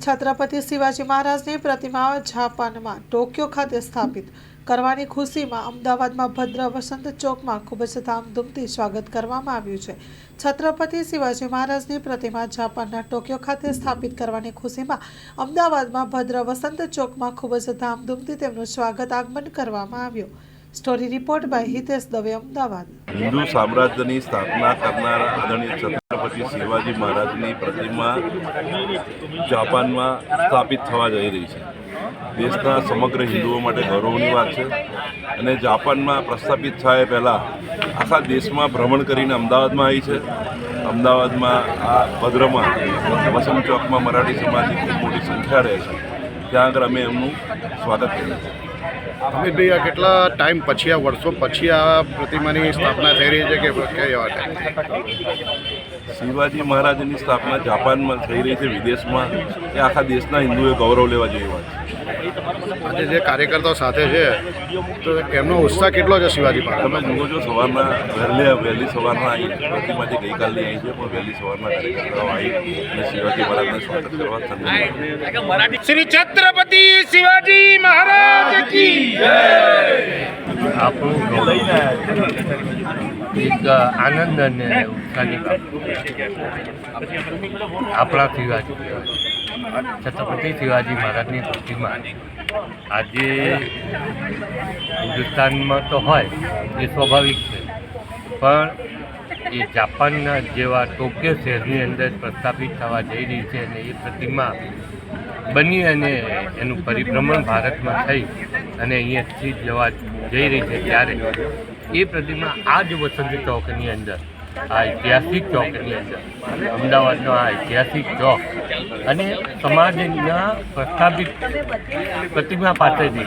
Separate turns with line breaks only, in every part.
છત્રપતિ શિવાજી મહારાજની પ્રતિમા જાપાનમાં ટોક્યો ખાતે સ્થાપિત. કરવાની ખુશીમાં અમદાવાદમાં ભદ્ર વસંત ચોકમાં ખૂબ જ ધામધૂમથી સ્વાગત કરવામાં આવ્યું છે. છત્રપતિ શિવાજી મહારાજની પ્રતિમા જાપાનના ટોક્યો ખાતે સ્થાપિત કરવાની ખુશીમાં અમદાવાદમાં ભદ્ર વસંત ચોકમાં ખૂબ જ ધામધૂમથી તેમનું સ્વાગત આગમન કરવામાં આવ્યું. Story report by Hitesh Dave Ahmedabad
Hindu સામ્રાજ્યની સ્થાપના કરનાર આદરણીય છત્રપતિ શિવાજી મહારાજની પ્રતિમા જાપાનમાં સ્થાપિત થવા જઈ રહી છે. દેશના સમગ્ર હિન્દુઓ માટે ગૌરવની વાત છે અને જાપાનમાં પ્રસ્થાપિત થાય પહેલાં આખા દેશમાં ભ્રમણ કરીને અમદાવાદમાં આવી છે. અમદાવાદમાં આ ભદ્રમાં, વસંત ચોકમાં મરાઠી સમાજની ખૂબ મોટી સંખ્યા રહે છે. ત્યાં આગળ અમે એમનું સ્વાગત કર્યું છીએ.
અમિતભાઈ આ કેટલા ટાઈમ પછી આ વર્ષો પછી આ પ્રતિમાની સ્થાપના થઈ રહી છે કે કઈ ટાઈમ?
શિવાજી મહારાજની સ્થાપના જાપાનમાં થઈ રહી છે વિદેશમાં. એ આખા દેશના હિન્દુએ ગૌરવ લેવા જેવી વાત છે.
આજે જે કાર્યકર્તાઓ સાથે છે તો એમનો ઉત્સાહ કેટલો છે શિવાજી
તમે
મહારાજ
જુઓ છો સવારના વહેલી વહેલી સવારના આવી પ્રતિમા જે ગઈકાલની આવી છે પણ વહેલી સવારના કાર્યકર્તાઓ આવી અને શિવાજી મહારાજને સ્વાગત કરવા થઈને
શ્રી છત્રપતિ શિવાજી મહારાજ કી
આપણું ગૌરવ. એક આનંદ અને ઉત્સાહની આપણા શિવાજી છત્રપતિ શિવાજી મહારાજની પ્રતિમા આજે હિન્દુસ્તાનમાં તો હોય, એ સ્વાભાવિક છે. પણ એ જાપાનના જેવા ટોક્યો શહેરની અંદર પ્રસ્થાપિત થવા જઈ રહી છે અને એ પ્રતિમા બની અને એનું પરિભ્રમણ ભારતમાં થઈ. અને અહીંયાથી જવા જઈ રહી છે ત્યારે એ પ્રતિમા આ જ વસંત ચોકની અંદર આ ઐતિહાસિક ચોકની અંદર અમદાવાદનો આ ઐતિહાસિક ચોક. અને સમાજના પ્રસ્થાપિત પ્રતિમા પાસેથી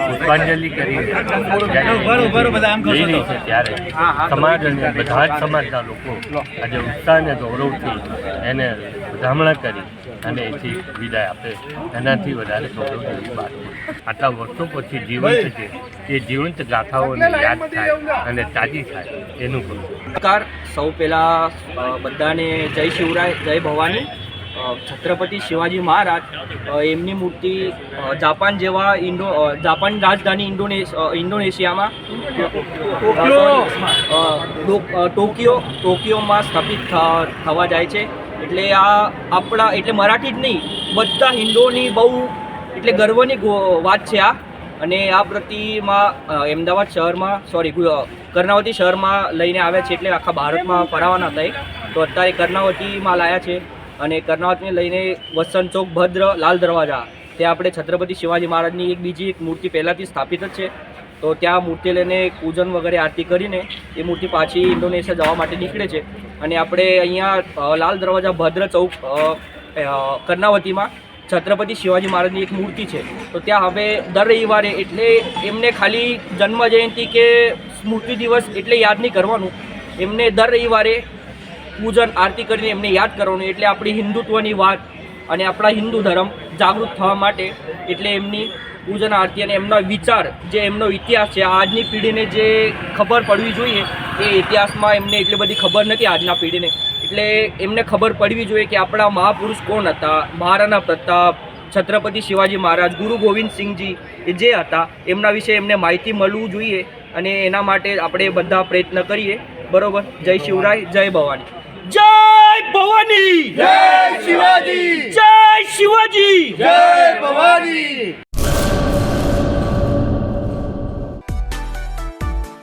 પુષ્પાંજલિ કરી જઈ રહી છે ત્યારે સમાજ અને બધા જ સમાજના લોકો આજે ઉત્સાહ અને ગૌરવથી એને વધામણા કરી અને એથી વિદાય આપે. એનાથી વધારે ગૌરવ જેવી વાત આટલા વર્ષો પછી જીવંત છે. એ જીવંત ગાથાઓને યાદ થાય અને તાજી થાય એનું કહું
નમસ્કાર. સૌ પહેલાં બધાને જય શિવરાય જય ભવાની. છત્રપતિ શિવાજી મહારાજ. એમની મૂર્તિ જાપાન જેવા ઇન્ડો જાપાન રાજધાની ઇન્ડોનેશિયા ઇન્ડોનેશિયામાં ટોકિયો. ટોકિયોમાં સ્થાપિત થવા જાય છે. એટલે આ આપણા, એટલે મરાઠી જ નહીં, બધા હિન્દુઓની બહુ, એટલે ગર્વની વાત છે આ. અને આ પ્રતિમા અમદાવાદ શહેરમાં સોરી કર્ણાવતી શહેરમાં લઈને આવ્યા છે, એટલે આખા ભારતમાં ફરાવાના હતા એ. તો અત્યારે કર્ણાવતીમાં લાયા છે અને કર્ણાવતીને લઈને વસંત ચોક, ભદ્ર, લાલ દરવાજા, ત્યાં આપણે છત્રપતિ શિવાજી મહારાજની એક બીજી એક મૂર્તિ પહેલાંથી સ્થાપિત જ છે. તો ત્યાં મૂર્તિ લઈને પૂજન વગેરે આરતી કરીને એ મૂર્તિ પાછી ઇન્ડોનેશિયા જવા માટે નીકળે છે. અને આપણે અહીંયા લાલ દરવાજા ભદ્ર ચોક કર્ણાવતીમાં છત્રપતિ શિવાજી મહારાજની એક મૂર્તિ છે. તો ત્યાં હવે દર રવિવારે એટલે એમને ખાલી જન્મ જયંતિ કે સ્મૃતિ દિવસ એટલે યાદ નહીં કરવાનું. એમને દર રવિવારે પૂજન, આરતી કરીને એમને યાદ કરવાનું. એટલે આપણી હિન્દુત્વની વાત અને આપણા હિન્દુ ધર્મ જાગૃત થવા માટે એટલે એમની પૂજન આરતી અને એમનો વિચાર જે એમનો ઇતિહાસ છે આજની પેઢીને જે ખબર પડવી જોઈએ એ ઇતિહાસમાં એમને એટલી બધી ખબર નથી આજના પેઢીને. એટલે એમને ખબર પડવી જોઈએ કે આપણા મહાપુરુષ કોણ હતા? મહારાણા પ્રતાપ છત્રપતિ શિવાજી મહારાજ ગુરુ ગોવિંદ સિંહજી એ જે હતા એમના વિશે એમને માહિતી મળવું જોઈએ અને એના માટે આપણે બધા પ્રયત્ન કરીએ. બરોબર? જય શિવરાય જય ભવાની. જય ભવાની! જય શિવાજી! જય શિવાજી! જય ભવાની!